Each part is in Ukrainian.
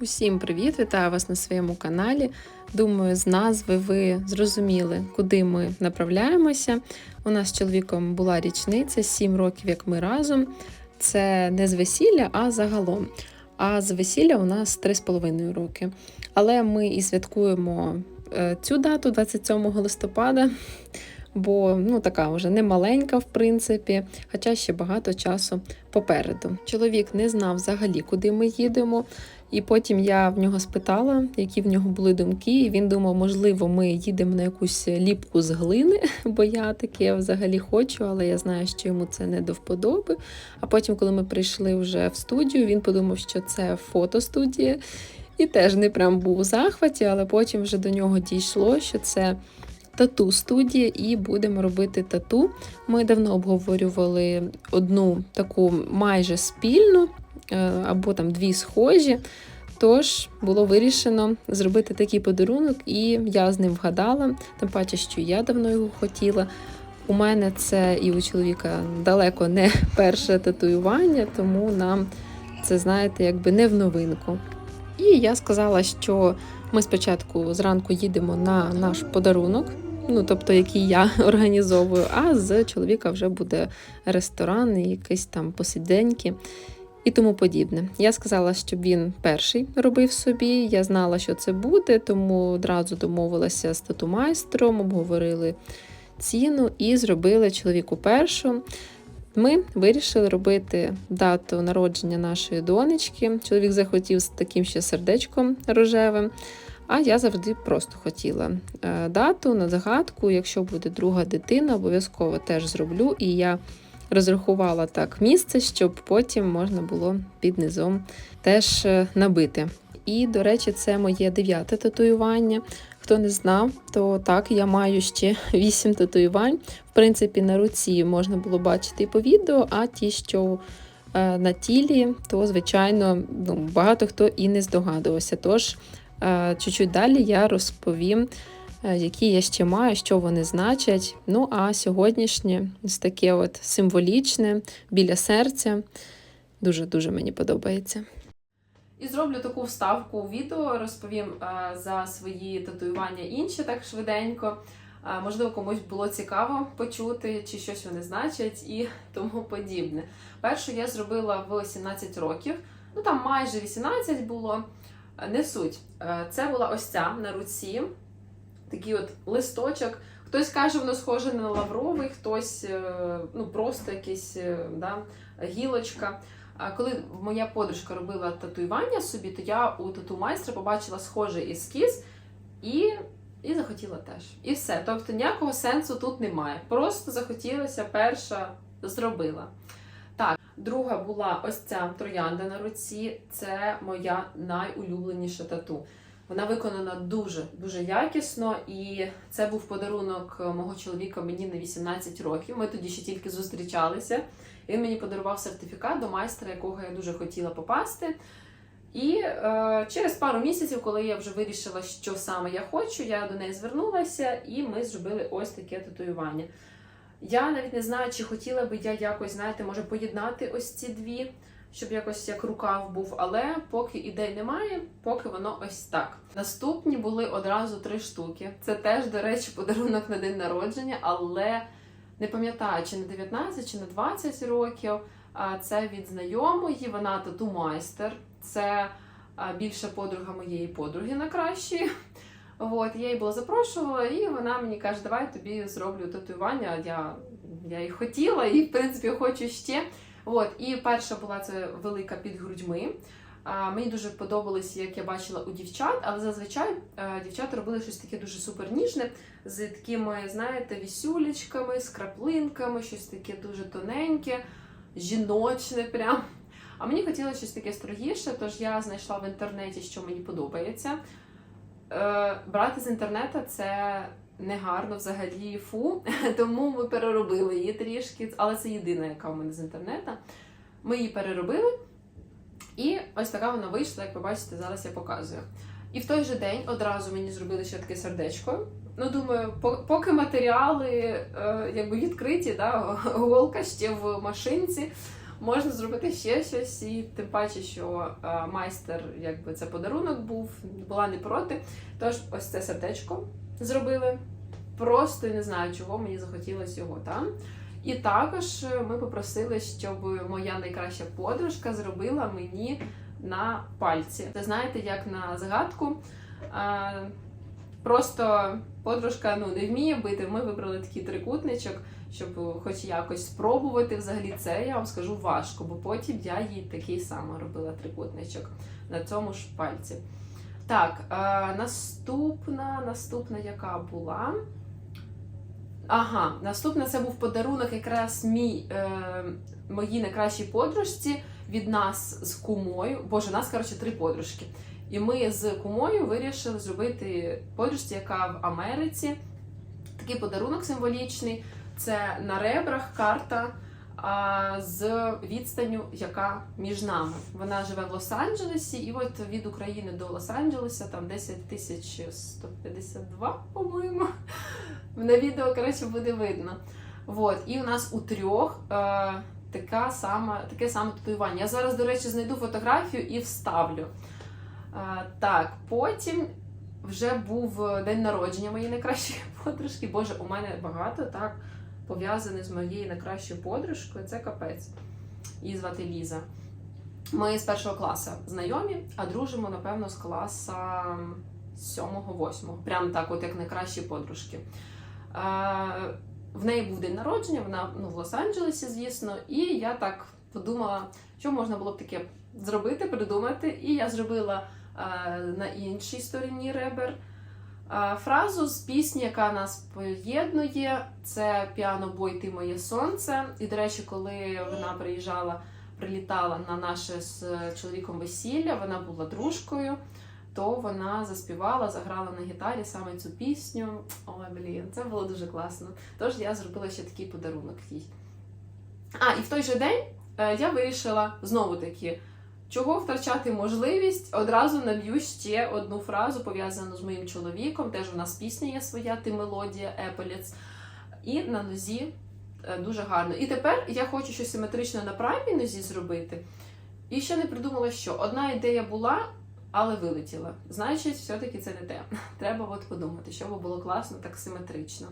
Усім привіт! Вітаю вас на своєму каналі. Думаю, з назви ви зрозуміли, куди ми направляємося. У нас з чоловіком була річниця 7 років, як ми разом. Це не з весілля, а загалом. А з весілля у нас 3,5 роки. Але ми і святкуємо е, цю дату 27 листопада, бо ну така вже не маленька, в принципі, хоча ще багато часу попереду. Чоловік не знав взагалі, куди ми їдемо. І потім я в нього спитала, які в нього були думки. І він думав, можливо, ми їдемо на якусь ліпку з глини, бо я таке взагалі хочу, але я знаю, що йому це не до вподоби. А потім, коли ми прийшли вже в студію, він подумав, що це фотостудія. І теж не прям був у захваті, але потім вже до нього дійшло, що це тату студія, і будемо робити тату. Ми давно обговорювали одну таку майже спільну е, або там дві схожі. Тож було вирішено зробити такий подарунок, і я з ним вгадала, тим паче, що я давно його хотіла. У мене це і у чоловіка далеко не перше татуювання, тому нам це, знаєте, якби не в новинку. І я сказала, що ми спочатку зранку їдемо на наш подарунок, ну тобто який я організовую, а з чоловіка вже буде ресторан і якісь там посиденьки і тому подібне. Я сказала, щоб він перший робив собі. Я знала, що це буде, тому одразу домовилася з тату-майстром, обговорили ціну і зробили чоловіку першу. Ми вирішили робити дату народження нашої донечки. Чоловік захотів з таким ще сердечком рожевим. А я завжди просто хотіла е, дату на загадку. Якщо буде друга дитина, обов'язково теж зроблю. І я розрахувала так місце, щоб потім можна було під низом теж е, набити. І, до речі, це моє дев'яте татуювання. Хто не знав, то так, я маю ще вісім татуювань. В принципі, на руці можна було бачити і по відео, а ті, що е, на тілі, то, звичайно, ну, багато хто і не здогадувався. Тож, чуть-чуть далі я розповім, е, які я ще маю, що вони значать. Ну, а сьогоднішнє ось таке от символічне біля серця. Дуже-дуже мені подобається. І зроблю таку вставку у відео, розповім е, за свої татуювання інші так швиденько. Е, Можливо, комусь було цікаво почути, чи щось вони значать і тому подібне. Першу я зробила в 17 років, ну там майже 18 було, Е, не суть. Е, Це була ось ця на руці, такий от листочок. Хтось каже, воно схоже на лавровий, хтось е, ну просто якийсь е, да, гілочка. А коли моя подружка робила татуювання собі, то я у тату-майстра побачила схожий ескіз і, і захотіла теж. І все. Тобто ніякого сенсу тут немає. Просто захотілося, перша зробила. Так, друга була ось ця троянда на руці. Це моя найулюбленіша тату. Вона виконана дуже дуже якісно, і це був подарунок мого чоловіка мені на 18 років. Ми тоді ще тільки зустрічалися. Він мені подарував сертифікат до майстра, якого я дуже хотіла попасти. І е, через пару місяців, коли я вже вирішила, що саме я хочу, я до неї звернулася, і ми зробили ось таке татуювання. Я навіть не знаю, чи хотіла би я якось, знаєте, може поєднати ось ці дві, щоб якось як рукав був, але поки ідей немає, поки воно ось так. Наступні були одразу три штуки. Це теж, до речі, подарунок на день народження, але не пам'ятаю, чи на 19, чи на 20 років. Це від знайомої, вона тату-майстер. Це більша подруга моєї подруги на кращі. От, я її була запрошувала, і вона мені каже, давай тобі зроблю татуювання. Я, я і хотіла, і в принципі хочу ще. От, і перша була це велика під грудьми. А, мені дуже подобалось, як я бачила у дівчат, але зазвичай а, дівчата робили щось таке дуже супер ніжне, з такими, знаєте, вісюлечками, з краплинками, щось таке дуже тоненьке, жіночне прям. А мені хотілося щось таке строгіше, тож я знайшла в інтернеті, що мені подобається. Е, брати з інтернету це негарно взагалі фу, тому ми переробили її трішки, але це єдина, яка в мене з інтернету. Ми її переробили. І ось така вона вийшла, як ви бачите, зараз я показую. І в той же день одразу мені зробили ще таке сердечко. Ну, думаю, поки матеріали е, якби відкриті, да, голка ще в машинці, можна зробити ще щось. І тим паче, що е, майстер, якби це подарунок був, була не проти. Тож ось це сердечко зробили. Просто не знаю, чого мені захотілося його там. І також е, ми попросили, щоб моя найкраща подружка зробила мені на пальці. Це знаєте, як на загадку. А, просто подружка ну, не вміє бити. Ми вибрали такий трикутничок, щоб хоч якось спробувати. Взагалі це я вам скажу важко, бо потім я їй такий самий робила трикутничок на цьому ж пальці. Так, а, наступна, наступна, яка була. Ага, наступна це був подарунок якраз мій, е, моїй найкращій подружці від нас з кумою. Боже, нас, коротше, три подружки. І ми з кумою вирішили зробити подружці, яка в Америці. Такий подарунок символічний. Це на ребрах карта а, з відстанню, яка між нами. Вона живе в Лос-Анджелесі, і от від України до Лос-Анджелеса там 10 тисяч 152, по-моєму. На відео, коротше, буде видно. Вот. І у нас у трьох е, така сама, таке саме татуювання. Я зараз, до речі, знайду фотографію і вставлю. Е, так, потім вже був день народження моєї найкращої подружки. Боже, у мене багато так пов'язане з моєю найкращою подружкою. Це капець. Її звати Ліза. Ми з першого класу знайомі, а дружимо, напевно, з класа 7-8. Прям так, от як найкращі подружки. Е, В неї був день народження, вона ну, в Лос-Анджелесі, звісно, і я так подумала, що можна було б таке зробити, придумати. І я зробила е, на іншій стороні ребер фразу з пісні, яка нас поєднує. Це піано-бой Ти моє сонце. І, до речі, коли вона приїжджала, прилітала на наше з чоловіком весілля, вона була дружкою то вона заспівала, заграла на гітарі саме цю пісню. Ой, блін, це було дуже класно. Тож я зробила ще такий подарунок їй. А, і в той же день е, я вирішила знову таки, чого втрачати можливість, одразу наб'ю ще одну фразу, пов'язану з моїм чоловіком. Теж у нас пісня є своя, ти мелодія, Епелець. І на нозі е, дуже гарно. І тепер я хочу щось симетрично на правій нозі зробити. І ще не придумала, що одна ідея була, але вилетіла. Значить, все-таки це не те. Треба от подумати, щоб було класно, так симетрично.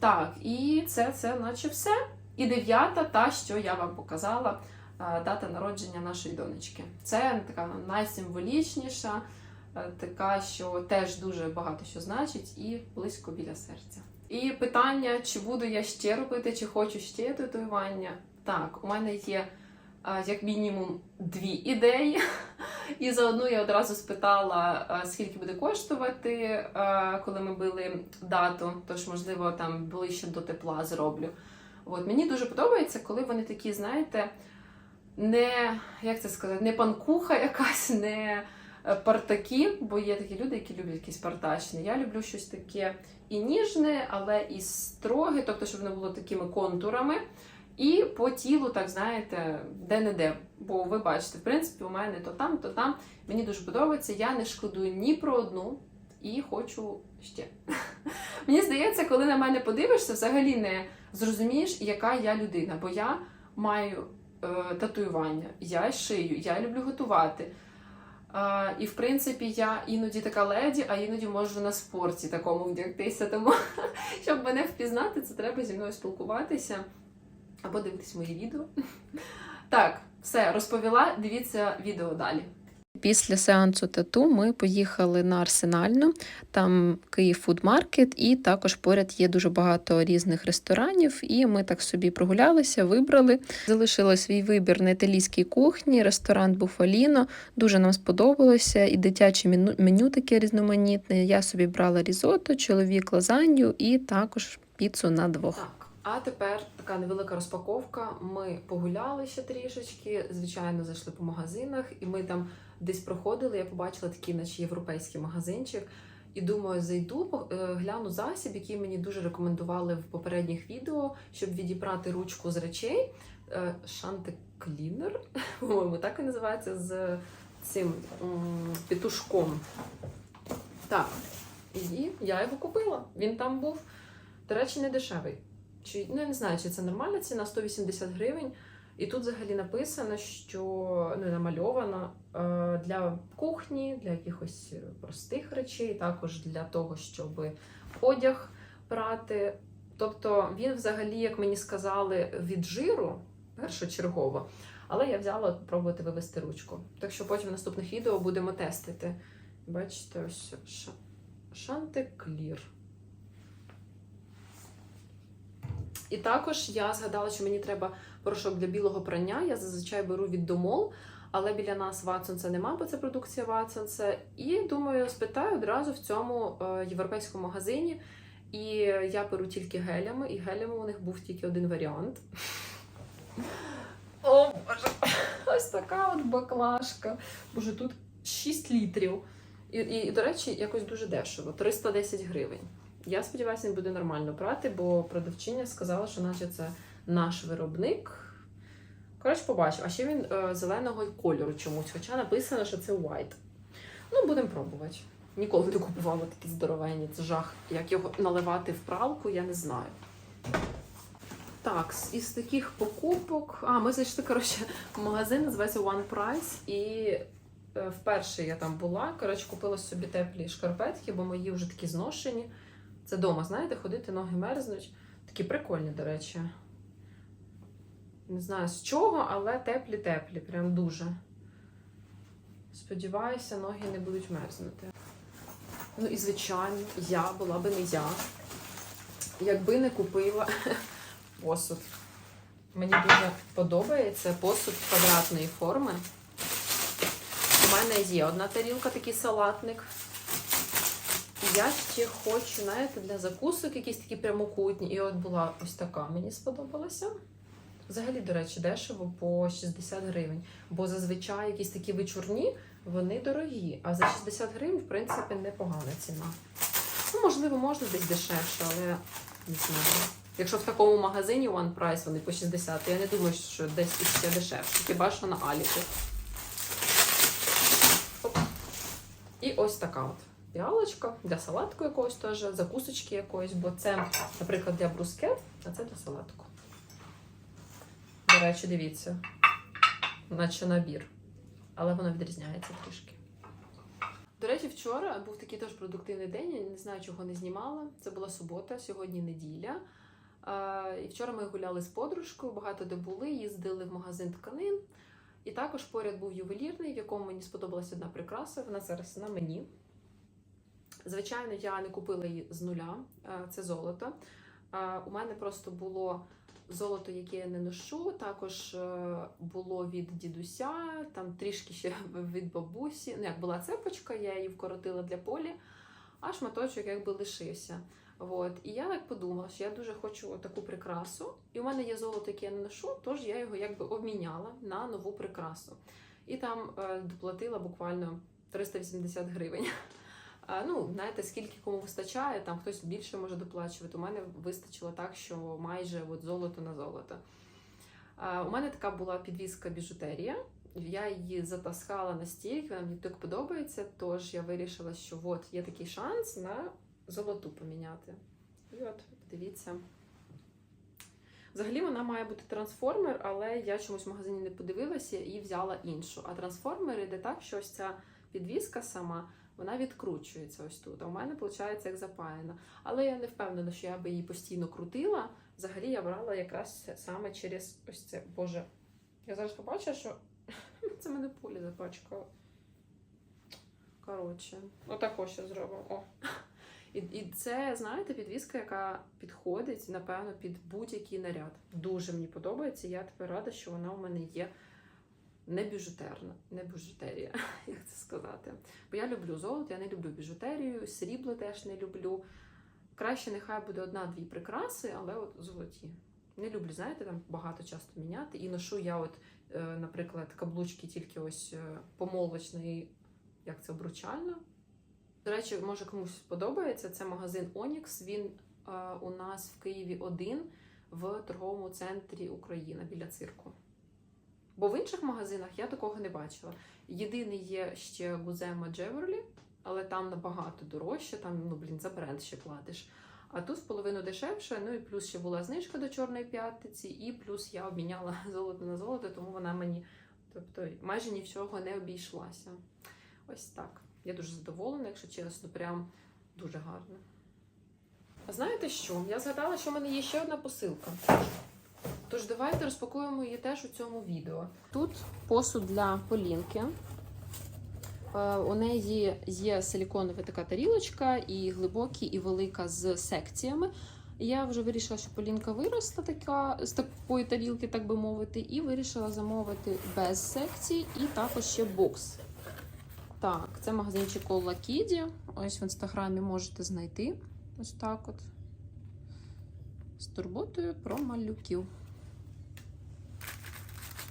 Так, і це, це наче все. І дев'ята, та, що я вам показала, дата народження нашої донечки. Це така найсимволічніша, е, така, що теж дуже багато що значить, і близько біля серця. І питання, чи буду я ще робити, чи хочу ще татуювання. Так, у мене є е, як мінімум дві ідеї. І заодно я одразу спитала, скільки буде коштувати, коли ми били дату, тож, можливо, там ближче до тепла зроблю. От, мені дуже подобається, коли вони такі, знаєте, не, як це сказати, не панкуха якась, не е, партаки, бо є такі люди, які люблять якісь партачні. Я люблю щось таке і ніжне, але і строге, тобто, щоб воно було такими контурами. І по тілу, так знаєте, де-не-де. Бо ви бачите, в принципі, у мене то там, то там. Мені дуже подобається. Я не шкодую ні про одну і хочу ще. Мені здається, коли на мене подивишся, взагалі не зрозумієш, яка я людина. Бо я маю татуювання, я шию, я люблю готувати. Е, і в принципі, я іноді така леді, а іноді можу на спорті такому вдягтися. Тому щоб мене впізнати, це треба зі мною спілкуватися або дивитись мої відео. Так, все, розповіла. Дивіться відео далі. Після сеансу тату ми поїхали на Арсенальну, там Київ фудмаркет, і також поряд є дуже багато різних ресторанів. І ми так собі прогулялися, вибрали. Залишили свій вибір на італійській кухні, ресторан Буфаліно. Дуже нам сподобалося, і дитяче меню, таке різноманітне. Я собі брала різото, чоловік лазанью і також піцу на двох. А тепер така невелика розпаковка. Ми погуляли ще трішечки. Звичайно, зайшли по магазинах, і ми там десь проходили. Я побачила такий, наче європейський магазинчик. І думаю, зайду, е, гляну засіб, який мені дуже рекомендували в попередніх відео, щоб відібрати ручку з речей. Е, Шанти Клінер, по-моєму, так і називається з цим петушком. Так, і я його купила. Він там був, до речі, не дешевий. Чи, ну, я не знаю, чи це нормальна ціна 180 гривень. І тут взагалі написано, що ну, намальовано е, для кухні, для якихось простих речей, також для того, щоб одяг прати. Тобто він взагалі, як мені сказали, від жиру першочергово. Але я взяла пробувати вивести ручку. Так що потім в наступних відео будемо тестити. Бачите, ось Ша- Шантеклір. І також я згадала, що мені треба порошок для білого прання. Я зазвичай беру від Домол, але біля нас Ватсонса нема, бо це продукція Ватсонса. І думаю, спитаю одразу в цьому е, європейському магазині. І я беру тільки гелями, і гелями у них був тільки один варіант. О, боже, ось така от баклажка. Боже, тут 6 літрів. І, і, до речі, якось дуже дешево 310 гривень. Я сподіваюся, він буде нормально брати, бо продавчиня сказала, що наче це наш виробник. Коротше, побачив. А ще він е, зеленого кольору чомусь, хоча написано, що це white. Ну, будемо пробувати. Ніколи не купувала такі здоровенні, це жах. Як його наливати в пралку, я не знаю. Так, із таких покупок. А, ми зайшли, коротше, магазин, називається One Price. І е, вперше я там була. Коротше, купила собі теплі шкарпетки, бо мої вже такі зношені. Це вдома, знаєте, ходити, ноги мерзнуть. Такі прикольні, до речі. Не знаю з чого, але теплі-теплі, прям дуже. Сподіваюся, ноги не будуть мерзнути. Ну і звичайно, я була би не я, якби не купила посуд. Мені дуже подобається посуд квадратної форми. У мене є одна тарілка, такий салатник. Я ще хочу, знаєте, для закусок якісь такі прямокутні. І от була ось така, мені сподобалася. Взагалі, до речі, дешево по 60 гривень. Бо зазвичай якісь такі вечорні, вони дорогі. А за 60 гривень, в принципі, непогана ціна. Ну, можливо, можна десь дешевше, але не знаю. Якщо в такому магазині One Price вони по 60, то я не думаю, що десь ще дешевше. Хіба що на Аліку. І ось така от піалочка для салатку якогось теж, закусочки якоїсь, бо це, наприклад, для брускет, а це для салатку. До речі, дивіться, наче набір. Але воно відрізняється трішки. До речі, вчора був такий теж продуктивний день. Я не знаю, чого не знімала. Це була субота, сьогодні неділя. І вчора ми гуляли з подружкою, багато де були, їздили в магазин тканин. І також поряд був ювелірний, в якому мені сподобалася одна прикраса. Вона зараз на мені. Звичайно, я не купила її з нуля, е, це золото. Е, У мене просто було золото, яке я не ношу. Також е, було від дідуся, там трішки ще від бабусі. Ну, як була цепочка, я її вкоротила для полі, а шматочок якби лишився. От. І я так подумала, що я дуже хочу таку прикрасу. І у мене є золото, яке я не ношу, тож я його якби обміняла на нову прикрасу. І там доплатила буквально 380 гривень. Ну, знаєте, скільки кому вистачає, там хтось більше може доплачувати. У мене вистачило так, що майже от золото на золото. У мене така була підвіска біжутерія. Я її затаскала настільки, вона мені так подобається. Тож я вирішила, що от є такий шанс на золоту поміняти. І от, дивіться. Взагалі вона має бути трансформер, але я чомусь в магазині не подивилася і взяла іншу. А трансформер іде так, що ось ця підвіска сама вона відкручується ось тут. А у мене виходить як запаяна. Але я не впевнена, що я би її постійно крутила. Взагалі я брала якраз саме через ось це. Боже, я зараз побачила, що це мене пулі запачкала. Коротше, отако ще зробимо. І, і це, знаєте, підвіска, яка підходить, напевно, під будь-який наряд. Дуже мені подобається. Я тепер рада, що вона у мене є не біжутерна, не біжутерія, як це сказати. Бо я люблю золото, я не люблю біжутерію, срібло теж не люблю. Краще нехай буде одна-дві прикраси, але от золоті. Не люблю, знаєте, там багато часто міняти. І ношу я, от, е, наприклад, каблучки тільки ось е, помолочної, як це обручальна. До речі, може комусь сподобається. Це магазин Onyx. Він е, у нас в Києві один в торговому центрі Україна біля цирку. Бо в інших магазинах я такого не бачила. Єдиний є ще Гузема Джеверлі, але там набагато дорожче, там, ну, блін, за бренд ще платиш. А тут в половину дешевше, ну і плюс ще була знижка до Чорної п'ятниці, і плюс я обміняла золото на золото, тому вона мені тобто, майже ні в чого не обійшлася. Ось так. Я дуже задоволена, якщо чесно, прям дуже гарно. А знаєте що? Я згадала, що в мене є ще одна посилка. Тож давайте розпакуємо її теж у цьому відео. Тут посуд для полінки. Е, У неї є силіконова така тарілочка, і глибокі, і велика з секціями. Я вже вирішила, що полінка виросла така з такої тарілки, так би мовити, і вирішила замовити без секцій, і також ще бокс. Так, це магазинчик Кола Кіді. Ось в інстаграмі можете знайти. Ось так от. З турботою про малюків.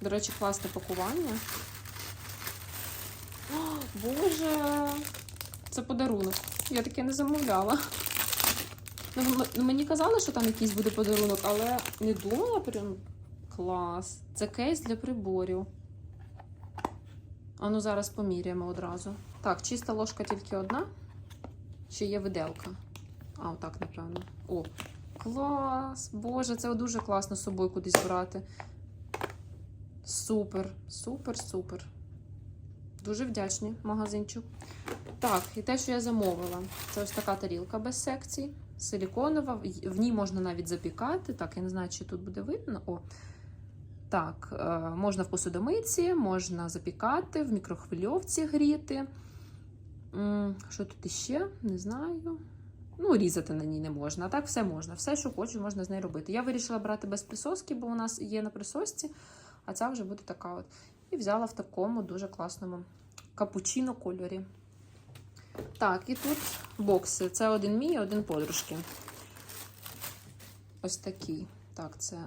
До речі, класне пакування. О, Боже, це подарунок. Я таке не замовляла. Ну, ну, мені казали, що там якийсь буде подарунок, але не думала прям клас. Це кейс для приборів. А ну зараз поміряємо одразу. Так, чиста ложка тільки одна. Чи є виделка? А, отак, напевно. О, клас! Боже, це дуже класно з собою кудись брати. Супер, супер, супер. Дуже вдячні магазинчик. Так, і те, що я замовила, це ось така тарілка без секцій, силіконова. В- В ній можна навіть запікати. Так, я не знаю, чи тут буде видно. О. Так, е, можна в посудомийці, можна запікати, в мікрохвильовці гріти. Що тут іще? Не знаю. Ну, різати на ній не можна. А так все можна. Все, що хочу, можна з нею робити. Я вирішила брати без присоски, бо у нас є на присосці, а ця вже буде така от. І взяла в такому дуже класному капучино кольорі. Так, і тут бокси. Це один мій, один подружки. Ось такий. Так, це.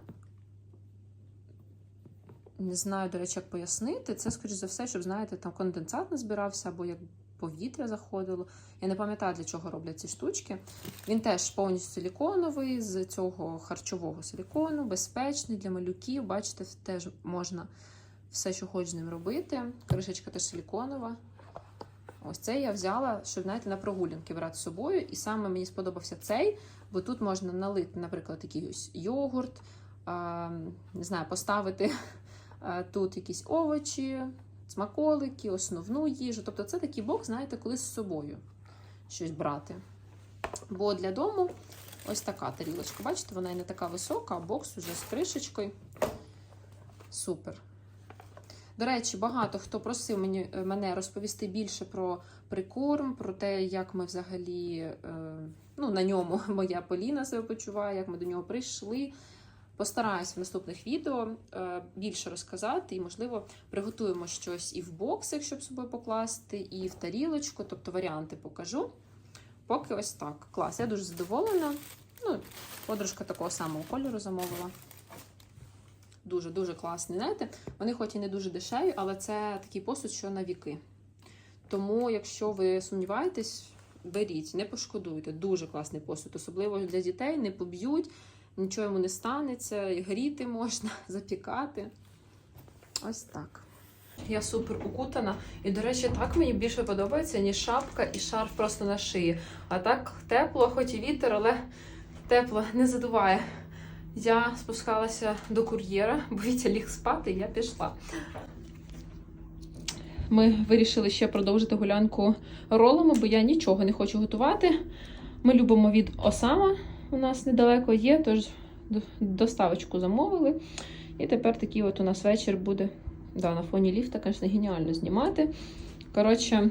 Не знаю, до речі, як пояснити. Це, скоріш за все, щоб, знаєте, там конденсат не збирався, або як повітря заходило. Я не пам'ятаю, для чого роблять ці штучки. Він теж повністю силіконовий, з цього харчового силікону, безпечний для малюків. Бачите, теж можна все, що хочеш з ним робити. Кришечка теж силіконова. Ось це я взяла, щоб знаєте, на прогулянки брати з собою. І саме мені сподобався цей, бо тут можна налити, наприклад, якийсь йогурт, не знаю, поставити тут якісь овочі, смаколики, основну їжу. Тобто це такий бокс, знаєте, коли з собою щось брати. Бо для дому ось така тарілочка. Бачите, вона і не така висока, а бокс уже з кришечкою. Супер. До речі, багато хто просив мені, е, мене розповісти більше про прикорм, про те, як ми взагалі е, ну, на ньому моя Поліна себе почуває, як ми до нього прийшли. Постараюсь в наступних відео е, більше розказати, і, можливо, приготуємо щось і в боксик, щоб собою покласти, і в тарілочку, тобто варіанти покажу. Поки ось так. Клас, я дуже задоволена. Ну, подружка такого самого кольору замовила. Дуже-дуже класний. Знаєте, вони хоч і не дуже дешеві, але це такий посуд, що на віки. Тому, якщо ви сумніваєтесь, беріть, не пошкодуйте. Дуже класний посуд, особливо для дітей, не поб'ють, нічого йому не станеться, і гріти можна, запікати. Ось так. Я супер укутана. І, до речі, так мені більше подобається, ніж шапка і шарф просто на шиї. А так тепло, хоч і вітер, але тепло не задуває. Я спускалася до кур'єра, бо Вітя ліг спати, і я пішла. Ми вирішили ще продовжити гулянку ролами, бо я нічого не хочу готувати. Ми любимо від Осама. У нас недалеко є, тож доставочку замовили. І тепер такий от у нас вечір буде. Да, на фоні ліфта, звісно, геніально знімати. Коротше,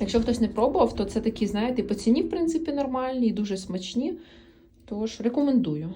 якщо хтось не пробував, то це такі, знаєте, по ціні, в принципі, нормальні і дуже смачні. Тож рекомендую.